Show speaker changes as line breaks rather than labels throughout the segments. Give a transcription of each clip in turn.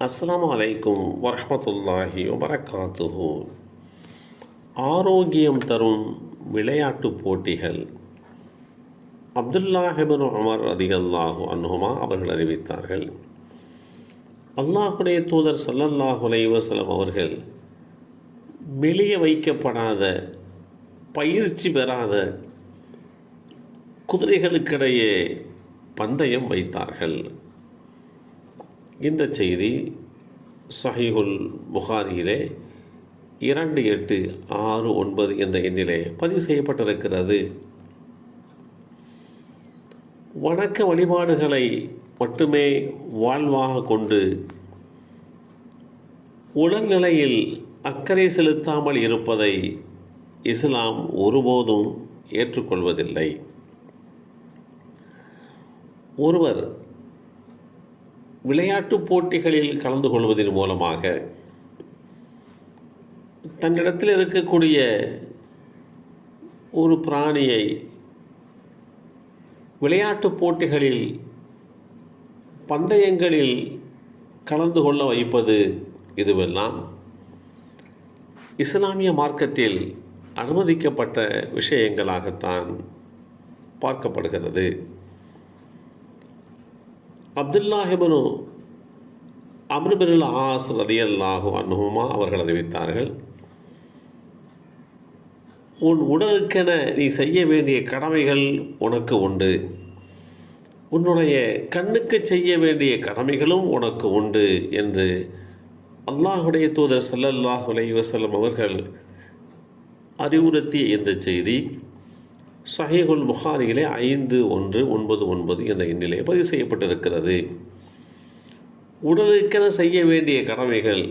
அஸ்லாம் அலைக்கும் வரமத்துல்லாஹி வபரகாத்துஹு. ஆரோக்கியம் தரும் விளையாட்டுப் போட்டிகள். அப்துல்லாஹிபின் அமர் அதிகல்லாஹு அன்ஹுமா அவர்கள் அறிவித்தார்கள். அல்லாஹுடைய தூதர் சல்லல்லாஹு அலைவசலம் அவர்கள் மெளிய வைக்கப்படாத பயிற்சி பெறாத குதிரைகளுக்கிடையே பந்தயம் வைத்தார்கள். இந்த செய்தி சஹீஹுல் புகாரியிலே இரண்டு எட்டு ஆறு ஒன்பது என்ற எண்ணிலே பதிவு செய்யப்பட்டிருக்கிறது. வணக்க வழிபாடுகளை மட்டுமே வாழ்வாக கொண்டு உடல்நிலையில் அக்கறை செலுத்தாமல் இருப்பதை இஸ்லாம் ஒருபோதும் ஏற்றுக்கொள்வதில்லை. ஒருவர் விளையாட்டுப் போட்டிகளில் கலந்து கொள்வதன் மூலமாக தன்னிடத்தில் இருக்கக்கூடிய ஒரு பிராணியை விளையாட்டுப் போட்டிகளில் பந்தயங்களில் கலந்து கொள்ள வைப்பது இதுவெல்லாம் இஸ்லாமிய மார்க்கத்தில் அனுமதிக்கப்பட்ட விஷயங்களாகத்தான் பார்க்கப்படுகிறது. அப்துல்லாஹிபனு அம்ருபின் ஆஸ் ரதியல்லாஹு அன்ஹுமா அவர்கள் அறிவித்தார்கள் உன் உடலுக்கென நீ செய்ய வேண்டிய கடமைகள் உனக்கு உண்டு. உன்னுடைய கண்ணுக்கு செய்ய வேண்டிய கடமைகளும் உனக்கு உண்டு என்று அல்லாஹுடைய தூதர் சல்லல்லாஹ் அலைவசல்லம் அவர்கள் அறிவுறுத்திய இந்த செய்தி. சஹீகுல் புகாரியிலே ஐந்து ஒன்று ஒன்பது ஒன்பது என்ற எண்ணிலே பதிவு செய்யப்பட்டிருக்கிறது. உடலுக்கென செய்ய வேண்டிய கடமைகள்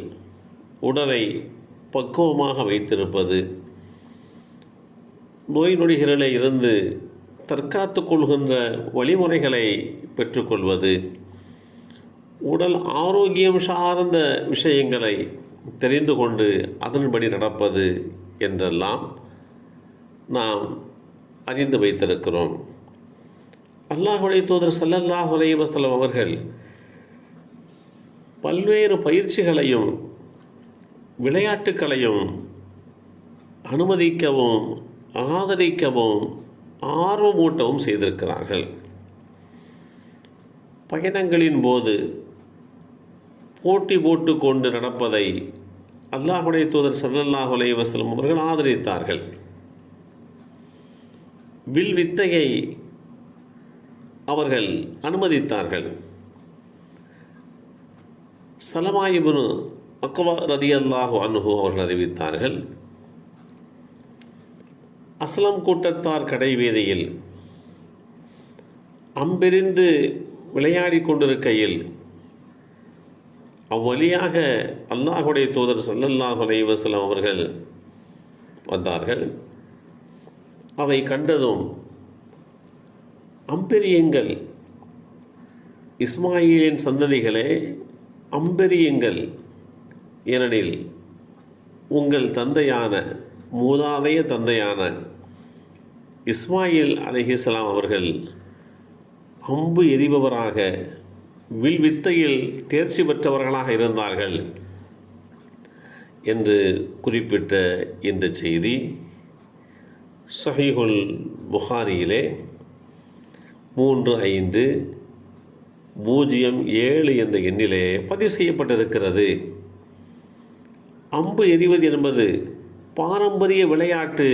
உடலை பக்குவமாக வைத்திருப்பது நோய் நொடிகளில் இருந்து தற்காத்து கொள்கின்ற வழிமுறைகளை பெற்றுக்கொள்வது உடல் ஆரோக்கியம் சார்ந்த விஷயங்களை தெரிந்து கொண்டு அதன்படி நடப்பது என்றெல்லாம் நாம் அறிந்து வைத்திருக்கிறோம். அல்லாஹுடைய தூதர் சல்லல்லாஹ் வசலம் அவர்கள் பல்வேறு பயிற்சிகளையும் விளையாட்டுக்களையும் அனுமதிக்கவும் ஆதரிக்கவும் ஆர்வமூட்டவும் செய்திருக்கிறார்கள். பயணங்களின் போது போட்டி போட்டு கொண்டு நடப்பதை அல்லாஹுடைய தூதர் சல்லல்லாஹ் வசலம் அவர்கள் ஆதரித்தார்கள். வில் வித்தையை அவர்கள் அனுமதித்தார்கள். சலமாயிபுனு அக்வா ரதி அல்லாஹு அனுகு அவர்கள் அறிவித்தார்கள் அஸ்லம் கூட்டத்தார் கடைவீதியில் அம்பெறிந்து விளையாடி கொண்டிருக்கையில் அவ்வழியாக அல்லாஹுடைய தூதர் சல்லல்லாஹு அலைவசலம் அவர்கள் வந்தார்கள். அவை கண்டதும் அம்பெரியங்கள். இஸ்மாயிலின் சந்ததிகளே அம்பெரியங்கள் ஏனெனில் உங்கள் தந்தையான மூதாதைய தந்தையான இஸ்மாயில் அலிஹிஸ்லாம் அவர்கள் அம்பு எரிபவராக வில் வித்தையில் தேர்ச்சி பெற்றவர்களாக இருந்தார்கள் என்று குறிப்பிட்ட இந்த செய்தி. சஹீஹுல் புகாரியிலே மூன்று ஐந்து பூஜ்ஜியம் ஏழு என்ற எண்ணிலே பதிவு செய்யப்பட்டிருக்கிறது. அம்பு எறிவது என்பது பாரம்பரிய விளையாட்டு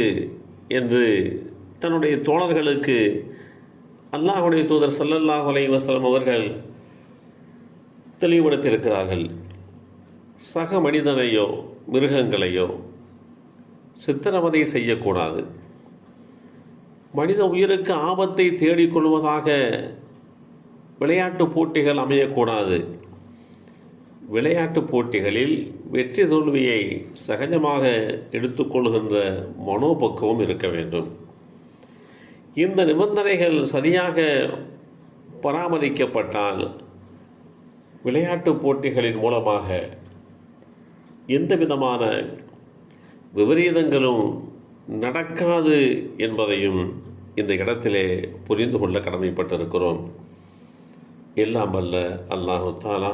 என்று தன்னுடைய தோழர்களுக்கு அல்லாஹுடைய தூதர் சல்லல்லாஹ் அலை வசலம் அவர்கள் தெளிவுபடுத்தியிருக்கிறார்கள். சக மனிதனையோ மிருகங்களையோ சித்திரவதை செய்யக்கூடாது. மனித உயிருக்கு ஆபத்தை தேடிக்கொள்வதாக விளையாட்டு போட்டிகள் அமையக்கூடாது. விளையாட்டு போட்டிகளில் வெற்றி தோல்வியை சகஜமாக எடுத்துக்கொள்கின்ற மனோபக்குவம் இருக்க வேண்டும். இந்த நிபந்தனைகள் சரியாக பராமரிக்கப்பட்டால் விளையாட்டு போட்டிகளின் மூலமாக எந்த விதமான விபரீதங்களும் நடக்காது என்பதையும் இந்த இடத்திலே புரிந்து கொள்ள கடமைப்பட்டிருக்கிறோம். எல்லாம் அல்ல அல்லாஹு தாலா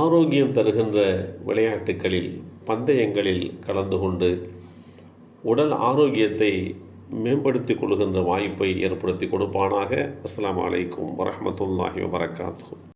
ஆரோக்கியம் தருகின்ற விளையாட்டுகளில் பந்தயங்களில் கலந்து கொண்டு உடல் ஆரோக்கியத்தை மேம்படுத்திக் கொள்கின்ற வாய்ப்பை ஏற்படுத்தி கொடுப்பானாக. அஸ்லாம் அலைக்கும் வரமத்துல்லாஹி வரகாத்து